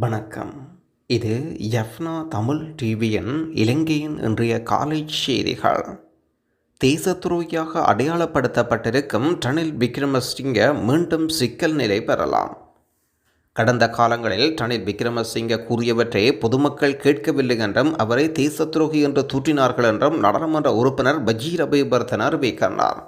வணக்கம். இது எஃப்னா தமிழ் டிவியின் இலங்கையின் இன்றைய காலை செய்திகள். தேசத்துரோகியாக அடையாளப்படுத்தப்பட்டிருக்கும் டனில் விக்ரமசிங்க மீண்டும் சிக்கல் நிலை பெறலாம். கடந்த காலங்களில் டனில் விக்ரமசிங்க கூறியவற்றை பொதுமக்கள் கேட்கவில்லை என்றும் அவரை தேசத்துரோகி என்று தூற்றினார்கள் என்றும் நாடாளுமன்ற உறுப்பினர் பஜீர் அபிவர்த்தனர் அறிவிக்கின்றார்.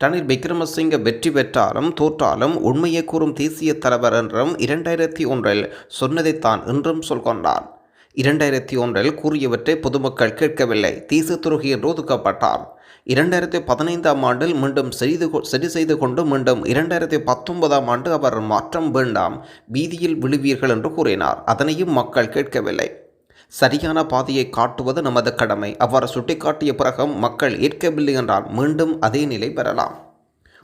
ரணில் விக்ரமசிங்க வெற்றி பெற்றாலும் தோற்றாலும் உண்மையை கூறும் தேசிய தலைவர் என்றும் இரண்டாயிரத்தி ஒன்றில் சொன்னதைத்தான் என்றும் சொல்கொண்டார் இரண்டாயிரத்தி ஒன்றில் கூறியவற்றை பொதுமக்கள் கேட்கவில்லை. தேசிய துருகி என்று ஒதுக்கப்பட்டார் இரண்டாயிரத்தி பதினைந்தாம் ஆண்டில் மீண்டும் செய்து கொ- சரி செய்து கொண்டு மீண்டும் இரண்டாயிரத்தி பத்தொன்பதாம் ஆண்டு அவர் மாற்றம் வேண்டாம் வீதியில் விழுவீர்கள் என்று கூறினார். அதனையும் மக்கள் கேட்கவில்லை. சரியான பாதையை காட்டுவது நமது கடமை. அவ்வாறு சுட்டிக்காட்டிய பிறகும் மக்கள் ஏற்கவில்லை என்றால் மீண்டும் அதே நிலை பெறலாம்.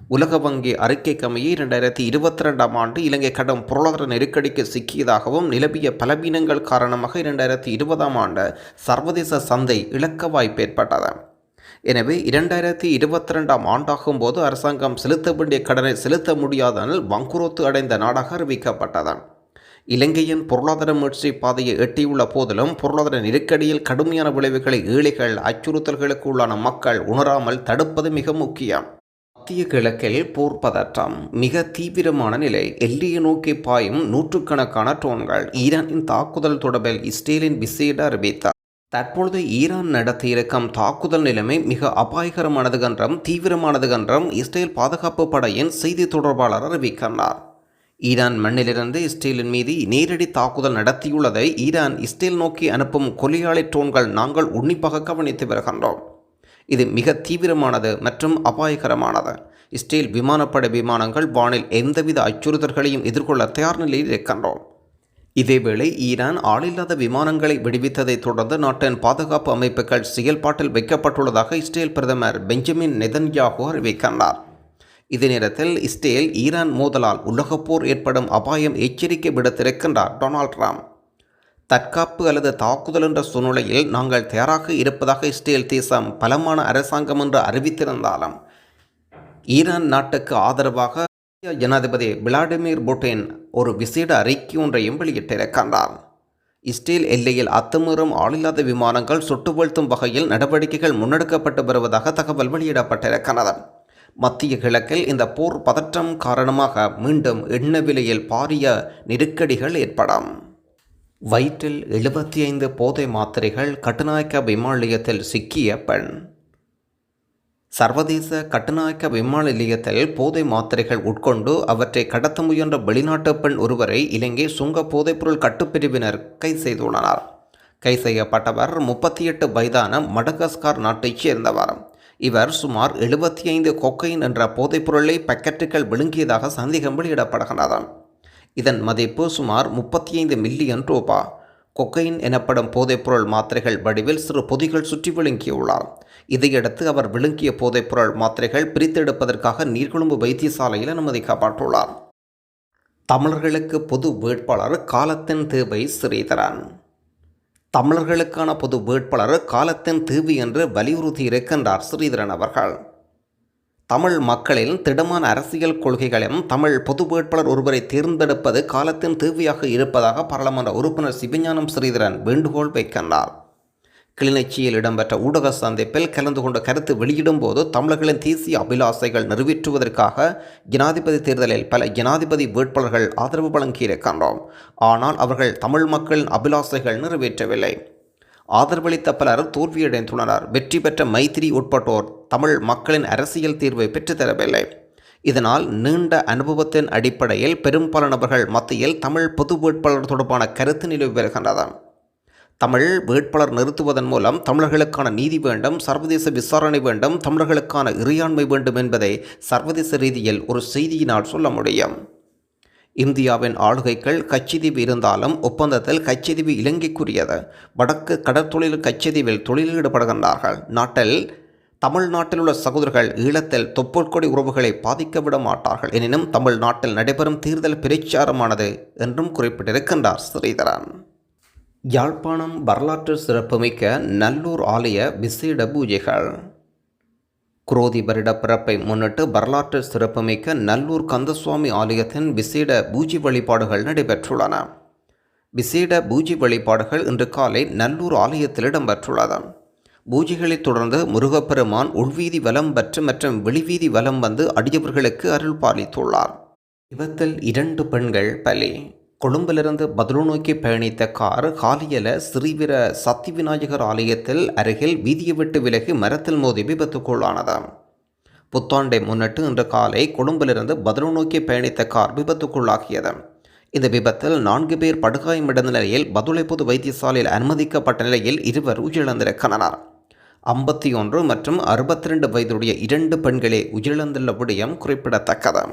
உலக வங்கி அறிக்கைக்கமைய இரண்டாயிரத்தி இருபத்தி ரெண்டாம் ஆண்டு இலங்கை கடும் பொருளாதார நெருக்கடிக்கு சிக்கியதாகவும் நிலவிய பலவீனங்கள் காரணமாக இரண்டாயிரத்தி இருபதாம் ஆண்டு சர்வதேச சந்தை இழக்க வாய்ப்பு ஏற்பட்டது. எனவே இரண்டாயிரத்தி இருபத்தி ரெண்டாம் ஆண்டாகும் போது அரசாங்கம் செலுத்த வேண்டிய கடனை செலுத்த முடியாதனால் வங்குரோத்து அடைந்த நாடாக அறிவிக்கப்பட்டதான் இலங்கையின் பொருளாதார மீட்சி பாதையை எட்டியுள்ள போதிலும் பொருளாதார நெருக்கடியில் கடுமையான விளைவுகளை ஏழைகள் அச்சுறுத்தல்களுக்கு உள்ளான மக்கள் உணராமல் தடுப்பது மிக முக்கியம். மத்திய கிழக்கில் போர் பதற்றம். மிக தீவிரமான நிலை. எல்லையை நோக்கி பாயும் நூற்றுக்கணக்கான ட்ரோன்கள். ஈரானின் தாக்குதல் தொடர்பில் இஸ்ரேலின் விசேட அறிவித்தார். தற்பொழுது ஈரான் நடத்தியிருக்கும் தாக்குதல் நிலைமை மிக அபாயகரமானது என்றும் தீவிரமானது என்றும் இஸ்ரேல் பாதுகாப்பு படையின் செய்தி தொடர்பாளர் அறிவிக்கின்றார். ஈரான் மண்ணிலிருந்து இஸ்ரேலின் மீது நேரடி தாக்குதல் நடத்தியுள்ளதை ஈரான் இஸ்ரேல் நோக்கி அனுப்பும் கொலையாளி ட்ரோன்கள் நாங்கள் உன்னிப்பாக கவனித்து வருகின்றோம். இது மிக தீவிரமானது மற்றும் அபாயகரமானது. இஸ்ரேல் விமானப்படை விமானங்கள் வானில் எந்தவித அச்சுறுத்தல்களையும் எதிர்கொள்ள தயார் நிலையில் இருக்கின்றோம். இதேவேளை ஈரான் ஆளில்லாத விமானங்களை விடுவித்ததைத் தொடர்ந்து நாட்டின் பாதுகாப்பு அமைப்புகள் செயல்பாட்டில் வைக்கப்பட்டுள்ளதாக இஸ்ரேல் பிரதமர் பெஞ்சமின் நெதன்யாகு அறிவிக்கின்றார். இதே நேரத்தில் இஸ்ரேல் ஈரான் மோதலால் உலகப்போர் ஏற்படும் அபாயம் எச்சரிக்கை விடுத்திருக்கின்றார் டொனால்ட் ட்ரம்ப். தற்காப்பு அல்லது தாக்குதல் என்ற சூழ்நிலையில் நாங்கள் தயாராக இருப்பதாக இஸ்ரேல் தேசம் பலமான அரசாங்கம் என்று அறிவித்திருந்தாலும் ஈரான் நாட்டுக்கு ஆதரவாக ஜனாதிபதி விளாடிமிர் புட்டின் ஒரு விசேட அறிக்கை ஒன்றையும் வெளியிட்டிருக்கின்றார். இஸ்ரேல் எல்லையில் அத்துமீறும் ஆளில்லாத விமானங்கள் சுட்டு வீழ்த்தும் வகையில் நடவடிக்கைகள் முன்னெடுக்கப்பட்டு வருவதாக தகவல் வெளியிடப்பட்டிருக்கிறது. மத்திய கிழக்கில் இந்த போர் பதற்றம் காரணமாக மீண்டும் எண்ண விலையில் பாரிய நெருக்கடிகள் ஏற்படும். வயிற்றில் எழுபத்தி ஐந்து போதை மாத்திரைகள் கட்டுநாயக்க விமான நிலையத்தில் சிக்கிய பெண். சர்வதேச கட்டுநாயக்க விமான நிலையத்தில் போதை மாத்திரைகள் உட்கொண்டு அவற்றை கடத்த முயன்ற வெளிநாட்டு பெண் ஒருவரை இலங்கை சுங்க போதைப்பொருள் கட்டுப்பிரிவினர் கைது செய்துள்ளனர். கைது செய்யப்பட்டவர் முப்பத்தி எட்டு வயதான மடகஸ்கார் நாட்டைச் சேர்ந்தவர். இவர் சுமார் எழுபத்தி ஐந்து கொக்கைன் என்ற போதைப்பொருளை பக்கெட்டுகள் விழுங்கியதாக சந்தேகம் வெளியிடப்படுகிறது இதன் மதிப்பு சுமார் முப்பத்தி ஐந்து மில்லியன் ரூபா. கொக்கைன் எனப்படும் போதைப்பொருள் மாத்திரைகள் வடிவில் சிறு பொதிகள் சுற்றி விழுங்கியுள்ளார். இதையடுத்து அவர் விழுங்கிய போதைப்பொருள் மாத்திரைகள் பிரித்தெடுப்பதற்காக நீர்கொழும்பு வைத்தியசாலையில் அனுமதிக்கப்பட்டுள்ளார். தமிழர்களுக்கு பொது வேட்பாளர் காலத்தின் தேவை ஸ்ரீதரன் தமிழர்களுக்கான பொது வேட்பாளர் காலத்தின் தீவு என்று வலியுறுத்தி இருக்கின்றார் ஸ்ரீதரன் அவர்கள். தமிழ் மக்களின் திடமான அரசியல் கொள்கைகளையும் தமிழ் பொது வேட்பாளர் ஒருவரை தேர்ந்தெடுப்பது காலத்தின் தேவையாக இருப்பதாக பாராளுமன்ற உறுப்பினர் சிவஞானம் ஸ்ரீதரன் வேண்டுகோள் வைக்கின்றார். கிளிநொச்சியில் இடம்பெற்ற ஊடக சந்திப்பில் கலந்து கொண்ட கருத்து வெளியிடும் போது தமிழர்களின் தேசிய அபிலாசைகள் நிறைவேற்றுவதற்காக ஜனாதிபதி தேர்தலில் பல ஜனாதிபதி வேட்பாளர்கள் ஆதரவு வழங்கியிருக்கின்றோம் ஆனால் அவர்கள் தமிழ் மக்களின் அபிலாசைகள் நிறைவேற்றவில்லை. ஆதரவளித்த பலர் தோல்வியடைந்துள்ளனர். வெற்றி பெற்ற மைத்திரி உட்பட்டோர் தமிழ் மக்களின் அரசியல் தீர்வை பெற்றுத்தரவில்லை. இதனால் நீண்ட அனுபவத்தின் அடிப்படையில் பெரும்பாலானவர்கள் மத்தியில் தமிழ் பொது வேட்பாளர் தொடர்பான கருத்து நிலவி வருகின்றன. தமிழ் வேட்பாளர் நிறுத்துவதன் மூலம் தமிழர்களுக்கான நீதி வேண்டும் சர்வதேச விசாரணை வேண்டும் தமிழர்களுக்கான இறையாண்மை வேண்டும் என்பதை சர்வதேச ரீதியில் ஒரு செய்தியினால் சொல்ல முடியும். இந்தியாவின் ஆளுகைகள் கச்சிதீவு இருந்தாலும் ஒப்பந்தத்தில் கச்சிதீவு இலங்கைக்குரியது. வடக்கு கடற்தொழில் கச்சிதீவில் தொழிலில் ஈடுபடுகின்றார்கள். நாட்டில் தமிழ்நாட்டில் உள்ள சகோதரர்கள் ஈழத்தில் தொப்புள்கொடி உறவுகளை பாதிக்க விட மாட்டார்கள். எனினும் தமிழ்நாட்டில் நடைபெறும் தேர்தல் பிரச்சாரமானது என்றும் குறிப்பிட்டிருக்கின்றார் ஸ்ரீதரன். யாழ்ப்பாணம் வரலாற்று சிறப்புமிக்க நல்லூர் ஆலய விசேட பூஜைகள். குரோதி வருட பிறப்பை முன்னிட்டு வரலாற்று சிறப்புமிக்க நல்லூர் கந்தசுவாமி ஆலயத்தின் விசேட பூஜை வழிபாடுகள் நடைபெற்றுள்ளன. விசேட பூஜை வழிபாடுகள் இன்று காலை நல்லூர் ஆலயத்தில் இடம்பெற்றுள்ளது. பூஜைகளைத் தொடர்ந்து முருகப்பெருமான் உள்வீதி வலம் பெற்று மற்றும் வெளிவீதி வலம் வந்து அடியவர்களுக்கு அருள் பாலித்துள்ளார் விபத்தில் இரண்டு பெண்கள் பலி. கொழும்பிலிருந்து பதிலு நோக்கி பயணித்த கார் காலியல ஸ்ரீவீர சக்தி விநாயகர் ஆலயத்தில் அருகில் வீதியை விட்டு விலகி மரத்தில் மோதி விபத்துக்குள்ளானது. புத்தாண்டை முன்னிட்டு இன்று காலை கொழும்பிலிருந்து பதிலு நோக்கி பயணித்த கார் விபத்துக்குள்ளாகியது. இந்த விபத்தில் நான்கு பேர் படுகாயமடைந்த நிலையில் பதுளை பொது வைத்தியசாலையில் அனுமதிக்கப்பட்ட நிலையில் இருவர் உயிரிழந்திருக்கின்றனர். ஐம்பத்தி ஒன்று மற்றும் அறுபத்தி ரெண்டு வயதுடைய இரண்டு பெண்களே உயிரிழந்துள்ள விடயம் குறிப்பிடத்தக்கது.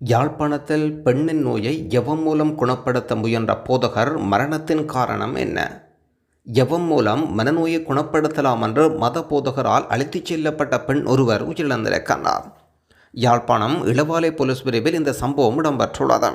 யாழ்ப்பாணத்தில் பெண்ணின் நோயை எவம் மூலம் குணப்படுத்த முயன்ற போதகர் மரணத்தின் காரணம் என்ன? எவம் மூலம் மனநோயை குணப்படுத்தலாம் என்று மத போதகரால் அழைத்துச் செல்லப்பட்ட பெண் ஒருவர் உயிரிழந்திருக்கிறார். யாழ்ப்பாணம் இளவாலை போலீஸ் பிரிவில் இந்த சம்பவம் இடம்பெற்றுள்ளது.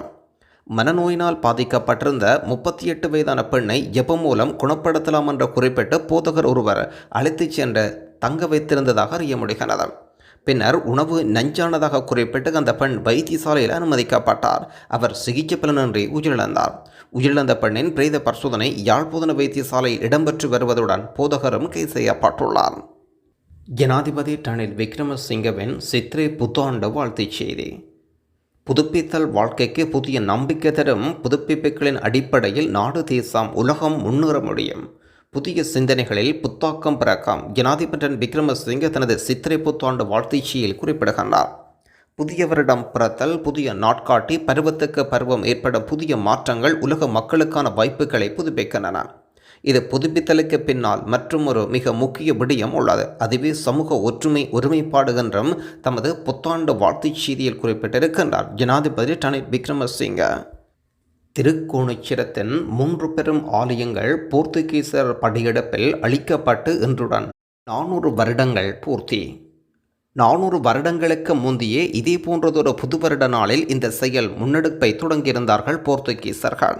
மனநோயினால் பாதிக்கப்பட்டிருந்த முப்பத்தி எட்டு வயதான பெண்ணை எவம் மூலம் குணப்படுத்தலாம் என்று குறிப்பிட்டு போதகர் ஒருவர் அழைத்துச் சென்று தங்க வைத்திருந்ததாக அறிய முடிகிறது பின்னர் உணவு நஞ்சானதாக குறிப்பிட்டு அந்த பெண் வைத்தியசாலையில் அனுமதிக்கப்பட்டார். அவர் சிகிச்சை பலனின்றி உயிரிழந்தார். உயிரிழந்த பெண்ணின் பிரேத பரிசோதனை யாழ்ப்பாண வைத்தியசாலையில் இடம்பெற்று வருவதுடன் போதகரும் கைது செய்யப்பட்டுள்ளார். ஜனாதிபதி ரணில் விக்ரமசிங்கவின் சித்திரை புத்தாண்டு வாழ்த்துச் செய்தி. புதுப்பித்தல் வாழ்க்கைக்கு புதிய நம்பிக்கை தரும் புதுப்பிப்புகளின் அடிப்படையில் நாடு தேசம் உலகம் முன்னேற முடியும். புதிய சிந்தனைகளில் புத்தாக்கம் பிறக்கம். ஜனாதிபதி விக்ரமசிங்க தனது சித்திரை புத்தாண்டு வாழ்த்துச்சியில் குறிப்பிடுகின்றார். புதிய வருடம் பிறத்தல் புதிய நாட்காட்டி பருவத்துக்கு பருவம் ஏற்படும் புதிய மாற்றங்கள் உலக மக்களுக்கான வாய்ப்புகளை புதுப்பிக்கின்றன. இது புதுப்பித்தலுக்கு பின்னால் மற்றும் ஒரு மிக முக்கிய விடயம் உள்ளது. அதுவே சமூக ஒற்றுமை ஒருமைப்பாடு என்றும் தமது புத்தாண்டு வாழ்த்துச் செய்தியில் குறிப்பிட்டிருக்கின்றார். ஜனாதிபதி ரணில் விக்ரமசிங்க திருக்கோணச்சிரத்தின் மூன்று பெரும் ஆலயங்கள் போர்த்துகீசர் படையெடுப்பில் அழிக்கப்பட்டு இன்றுடன் நானூறு வருடங்கள் பூர்த்தி. நானூறு வருடங்களுக்கு முந்தையே இதே போன்றதொரு புது வருட நாளில் இந்த செயல் முன்னெடுப்பை தொடங்கியிருந்தார்கள் போர்த்துகீசர்கள்.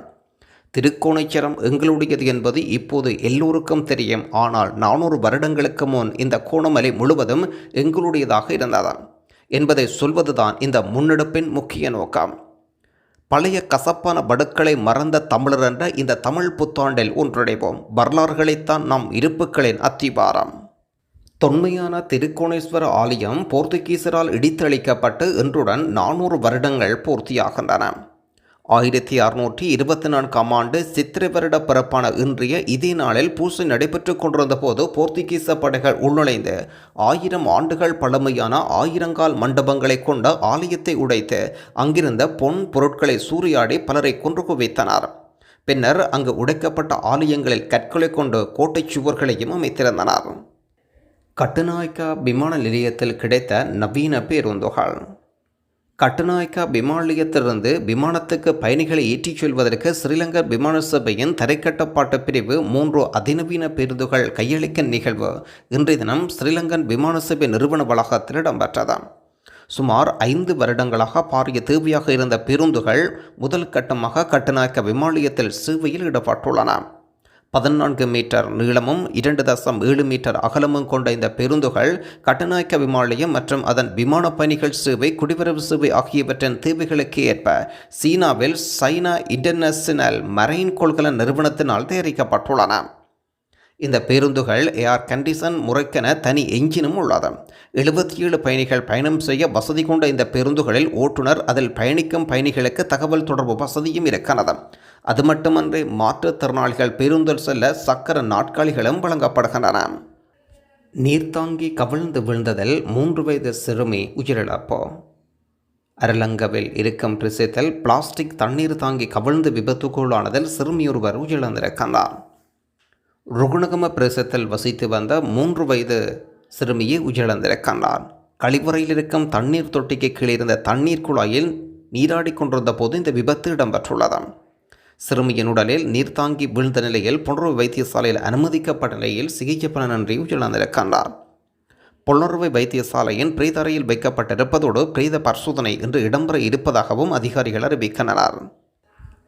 திருக்கோணச்சிரம் எங்களுடையது என்பது இப்போது எல்லோருக்கும் தெரியும். ஆனால் நானூறு வருடங்களுக்கு முன் இந்த கோணமலை முழுவதும் எங்களுடையதாக இருந்ததான் என்பதை சொல்வதுதான் இந்த முன்னெடுப்பின் முக்கிய நோக்கம். பழைய கசப்பான படுக்களை மறந்த தமிழர் என்ற இந்த தமிழ் புத்தாண்டில் ஒன்றிணைவோம். வரலாறுகளைத்தான் நம் இருப்புகளின் அத்திபாரம் தொன்மையான திருக்கோணேஸ்வர ஆலயம் போர்த்துகீசரால் இடித்தளிக்கப்பட்டு இன்றுடன் நானூறு வருடங்கள் பூர்த்தியாகின்றன. ஆயிரத்தி அறுநூற்றி இருபத்தி நான்காம் ஆண்டு சித்திரை வருட பிறப்பான இன்றைய இதே நாளில் பூசை நடைபெற்று கொண்டிருந்த போது போர்த்துகீச படைகள் உள்நுழைந்து ஆயிரம் ஆண்டுகள் பழமையான ஆயிரங்கால் மண்டபங்களை கொண்ட ஆலயத்தை உடைத்து அங்கிருந்த பொன் பொருட்களை சூறையாடி பலரை கொன்று குவித்தனர். பின்னர் அங்கு உடைக்கப்பட்ட ஆலயங்களில் கற்களை கொண்டு கோட்டைச் சுவர்களையும் அமைத்திருந்தனர். கட்டுநாயக்கா விமான நிலையத்தில் கிடைத்த நவீன பேருந்துகள். கட்டுநாயக்கா விமான நிலையத்திலிருந்து விமானத்துக்கு பயணிகளை ஏற்றிச் செல்வதற்கு ஸ்ரீலங்கா விமான சபையின் தரைக்கட்டப்பாட்டு பிரிவு மூன்று அதிநவீன பேருந்துகள் கையளிக்கும் நிகழ்வு. இன்றைய தினம் ஸ்ரீலங்கன் விமான சபை நிறுவன வளாகத்தில் இடம்பெற்றது. சுமார் ஐந்து வருடங்களாக பாரிய தேவையாக இருந்த பேருந்துகள் முதல் கட்டமாக கட்டுநாயக்க விமான நிலையத்தில் சேவையில் ஈடுபட்டுள்ளன. பதினான்கு மீட்டர் நீளமும் இரண்டு தசம் ஏழு மீட்டர் அகலமும் கொண்ட இந்த பேருந்துகள் கட்டுநாயக்க விமானியம் மற்றும் அதன் விமான பயணிகள் சேவை குடிவரவு சேவை ஆகியவற்றின் தேவைகளுக்கு ஏற்ப சீனாவில் சைனா இன்டர்நேஷனல் மரைன் கொள்கலன் நிறுவனத்தினால் தயாரிக்கப்பட்டுள்ளன. இந்த பேருந்துகள் ஏர் கண்டிஷன் முறைக்கென தனி எஞ்சினும் உள்ளது. எழுபத்தி ஏழு பயணிகள் பயணம் செய்ய வசதி கொண்ட இந்த பேருந்துகளில் ஓட்டுநர் அதில் பயணிக்கும் பயணிகளுக்கு தகவல் தொடர்பு வசதியும் இருக்கிறது அது மட்டுமன்றி மாற்றுத்திறனாளிகள் பேருந்தில் செல்ல சக்கர நாட்காலிகளும் வழங்கப்படுகின்றன. நீர்த்தாங்கி கவிழ்ந்து விழுந்ததில் மூன்று வயது சிறுமி உயிரிழப்பு. அரலங்கவில் இருக்கும் பிரசேத்தில் பிளாஸ்டிக் தண்ணீர் தாங்கி கவிழ்ந்து விபத்துக்குள்ளானதில் சிறுமியொருவர் உயிரிழந்திருக்கிறார் ருகுணகம பிரதேசத்தில் வசித்து வந்த மூன்று வயது சிறுமியை உயிரிழந்திருக்கின்றார். கழிவறையில் இருக்கும் தண்ணீர் தொட்டிக்கு கீழே இருந்த தண்ணீர் குழாயில் நீராடி கொண்டிருந்த போது இந்த விபத்து இடம்பெற்றுள்ளதான் சிறுமியின் உடலில் நீர்த்தாங்கி வீழ்ந்த நிலையில் புனர்வு வைத்தியசாலையில் அனுமதிக்கப்பட்ட நிலையில் சிகிச்சை பலனின்றி உயிரிழந்திருக்கின்றார் புலர்வை வைத்தியசாலையின் பிரேதரையில் வைக்கப்பட்டிருப்பதோடு பிரேத பரிசோதனை இன்று இடம்பெற இருப்பதாகவும் அதிகாரிகள் அறிவிக்கின்றனர்.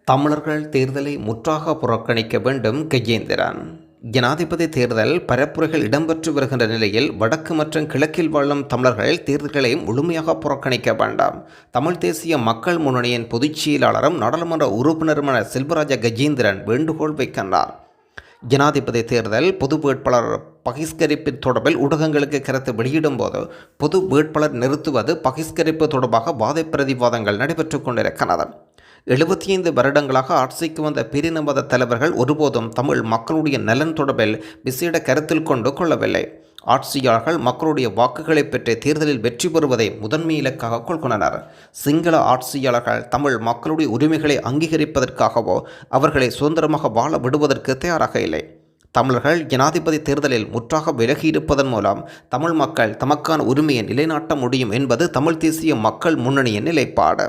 தமிழர்கள் தேர்தலை முற்றாக புறக்கணிக்க வேண்டும் கஜேந்திரன். ஜனாதிபதி தேர்தல் பரப்புரைகள் இடம்பெற்று வருகின்ற நிலையில் வடக்கு மற்றும் கிழக்கில் வாழும் தமிழர்கள் தேர்தல்களை முழுமையாக புறக்கணிக்க வேண்டாம். தமிழ் தேசிய மக்கள் முன்னணியின் பொதுச் செயலாளரும் நாடாளுமன்ற உறுப்பினருமான செல்வராஜ கஜேந்திரன் வேண்டுகோள் வைக்கின்றார். ஜனாதிபதி தேர்தல் பொது வேட்பாளர் பகிஷ்கரிப்பு தொடர்பில் ஊடகங்களுக்கு கருத்து வெளியிடும் போது பொது வேட்பாளர் நிறுத்துவது பகிஷ்கரிப்பு தொடர்பாக வாத பிரதிவாதங்கள் நடைபெற்று கொண்டிருக்கிறது எழுபத்தி ஐந்து வருடங்களாக ஆட்சிக்கு வந்த பிரிநமத தலைவர்கள் ஒருபோதும் தமிழ் மக்களுடைய நலன் தொடர்பில் விசேட கருத்தில் கொண்டு கொள்ளவில்லை. ஆட்சியாளர்கள் மக்களுடைய வாக்குகளை பெற்று தேர்தலில் வெற்றி பெறுவதை முதன்மை இலக்காக கொள்கின்றனர். சிங்கள ஆட்சியாளர்கள் தமிழ் மக்களுடைய உரிமைகளை அங்கீகரிப்பதற்காகவோ அவர்களை சுதந்திரமாக வாழ விடுவதற்கு தயாராக இல்லை. தமிழர்கள் ஜனாதிபதி தேர்தலில் முற்றாக விலகியிருப்பதன் மூலம் தமிழ் மக்கள் தமக்கான உரிமையை நிலைநாட்ட முடியும் என்பது தமிழ் தேசிய மக்கள் முன்னணியின் நிலைப்பாடு.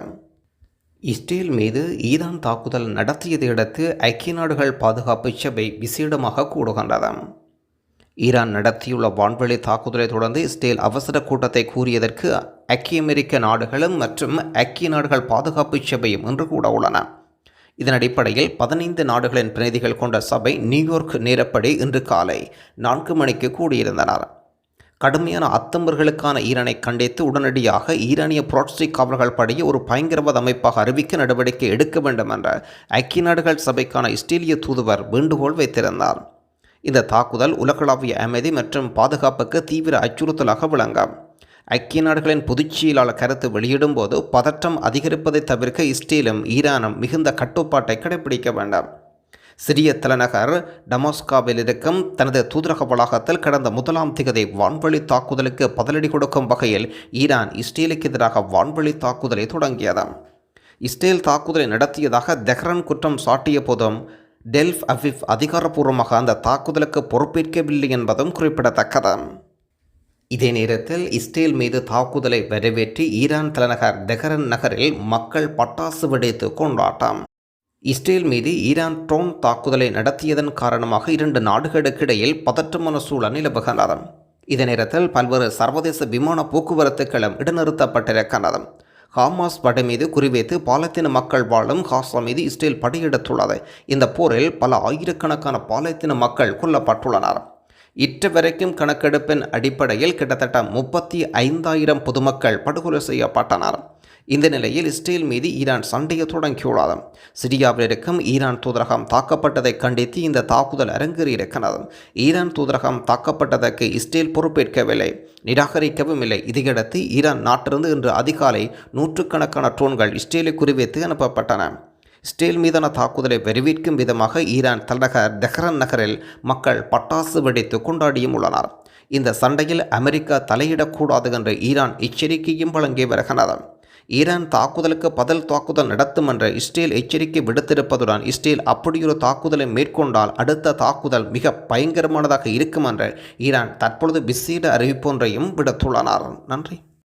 இஸ்ரேல் மீது ஈரான் தாக்குதல் நடத்தியதையடுத்து ஐக்கிய நாடுகள் பாதுகாப்பு சபை விசேடமாக கூடுகின்றது. ஈரான் நடத்தியுள்ள வான்வெளி தாக்குதலை தொடர்ந்து இஸ்ரேல் அவசர கூட்டத்தை கூறியதற்கு ஐக்கிய அமெரிக்க நாடுகளும் மற்றும் ஐக்கிய நாடுகள் பாதுகாப்பு சபையும் இன்று கூட உள்ளன. இதன் அடிப்படையில் பதினைந்து நாடுகளின் பிரதிநிதிகள் கொண்ட சபை நியூயார்க் நேரப்படி இன்று காலை நான்கு மணிக்கு கூடியிருந்தனர். கடுமையான அத்தம்பர்களுக்கான ஈரானை கண்டித்து உடனடியாக ஈரானிய புரட்சி காவலர்கள் படையை ஒரு பயங்கரவாத அமைப்பாக அறிவிக்க நடவடிக்கை எடுக்க வேண்டும் என்ற ஐக்கிய நாடுகள் சபைக்கான இஸ்ரேலிய தூதுவர் வேண்டுகோள் வைத்திருந்தார். இந்த தாக்குதல் உலகளாவிய அமைதி மற்றும் பாதுகாப்புக்கு தீவிர அச்சுறுத்தலாக விளங்கும். ஐக்கிய நாடுகளின் பொதுச்செயலாளர் கருத்து வெளியிடும் போது பதற்றம் அதிகரிப்பதை தவிர்க்க இஸ்ரேலும் ஈரானும் மிகுந்த கட்டுப்பாட்டை கடைபிடிக்க வேண்டாம். சிரிய தலைநகர் டமாஸ்காவில் இருக்கும் தனது தூதரக வளாகத்தில் கடந்த முதலாம் திகதி வான்வழி தாக்குதலுக்கு பதிலடி கொடுக்கும் வகையில் ஈரான் இஸ்ரேலுக்கு எதிராக வான்வழி தாக்குதலை தொடங்கியது. இஸ்ரேல் தாக்குதலை நடத்தியதாக தெஹ்ரான் குற்றம் சாட்டிய போதும் டெல்ஃப் அஃபிஃப் அதிகாரப்பூர்வமாக அந்த தாக்குதலுக்கு பொறுப்பேற்கவில்லை என்பதும் குறிப்பிடத்தக்கது. இதே நேரத்தில் இஸ்ரேல் மீது தாக்குதலை வரவேற்றி ஈரான் தலைநகர் தெஹரன் நகரில் மக்கள் பட்டாசு வெடித்து கொண்டாட்டம். இஸ்ரேல் மீது ஈரான் ட்ரோன் தாக்குதலை நடத்தியதன் காரணமாக இரண்டு நாடுகளுக்கிடையில் பதற்றமான சூழல் நிலவுகிறது இந்த நேரத்தில் பல்வேறு சர்வதேச விமான போக்குவரத்துகளும் இடைநிறுத்தப்பட்டிருக்கிறது ஹாமாஸ் படை மீது குறிவைத்து பாலத்தின மக்கள் வாழும் ஹாசா மீது இஸ்ரேல் படையெடுத்துள்ளது. இந்த போரில் பல ஆயிரக்கணக்கான பாலத்தீன மக்கள் கொல்லப்பட்டுள்ளனர். இற்று வரைக்கும் கணக்கெடுப்பின் அடிப்படையில் கிட்டத்தட்ட முப்பத்தி ஐந்தாயிரம் பொதுமக்கள் படுகொலை செய்யப்பட்டனர். இந்த நிலையில் இஸ்ரேல் மீது ஈரான் சண்டையை தொடங்கியுள்ளது. சிரியாவில் இருக்கும் ஈரான் தூதரகம் தாக்கப்பட்டதை கண்டித்து இந்த தாக்குதல் அரங்கேறியிருக்கிறது. ஈரான் தூதரகம் தாக்கப்பட்டதற்கு இஸ்ரேல் பொறுப்பேற்கவில்லை. நிராகரிக்கவும் இல்லை. இதையடுத்து ஈரான் நாட்டிலிருந்து இன்று அதிகாலை நூற்றுக்கணக்கான ட்ரோன்கள் இஸ்ரேலை குறிவைத்து அனுப்பப்பட்டன. இஸ்ரேல் மீதான தாக்குதலை வரவேற்கும் விதமாக ஈரான் தலைநகர் தெஹ்ரான் நகரில் மக்கள் பட்டாசு வெடித்து கொண்டாடியும் உள்ளனர். இந்த சண்டையில் அமெரிக்கா தலையிடக்கூடாது என்று ஈரான் எச்சரிக்கையும் வழங்கி வருகிறது. ஈரான் தாக்குதலுக்கு பதில் தாக்குதல் நடத்தும் என்ற இஸ்ரேல் எச்சரிக்கை விடுத்திருப்பதுடன் இஸ்ரேல் அப்படியொரு தாக்குதலை மேற்கொண்டால் அடுத்த தாக்குதல் மிக பயங்கரமானதாக இருக்கும் என்ற ஈரான் தற்பொழுது விசேட அறிவிப்பொன்றையும் விடுத்துள்ளனர். நன்றி.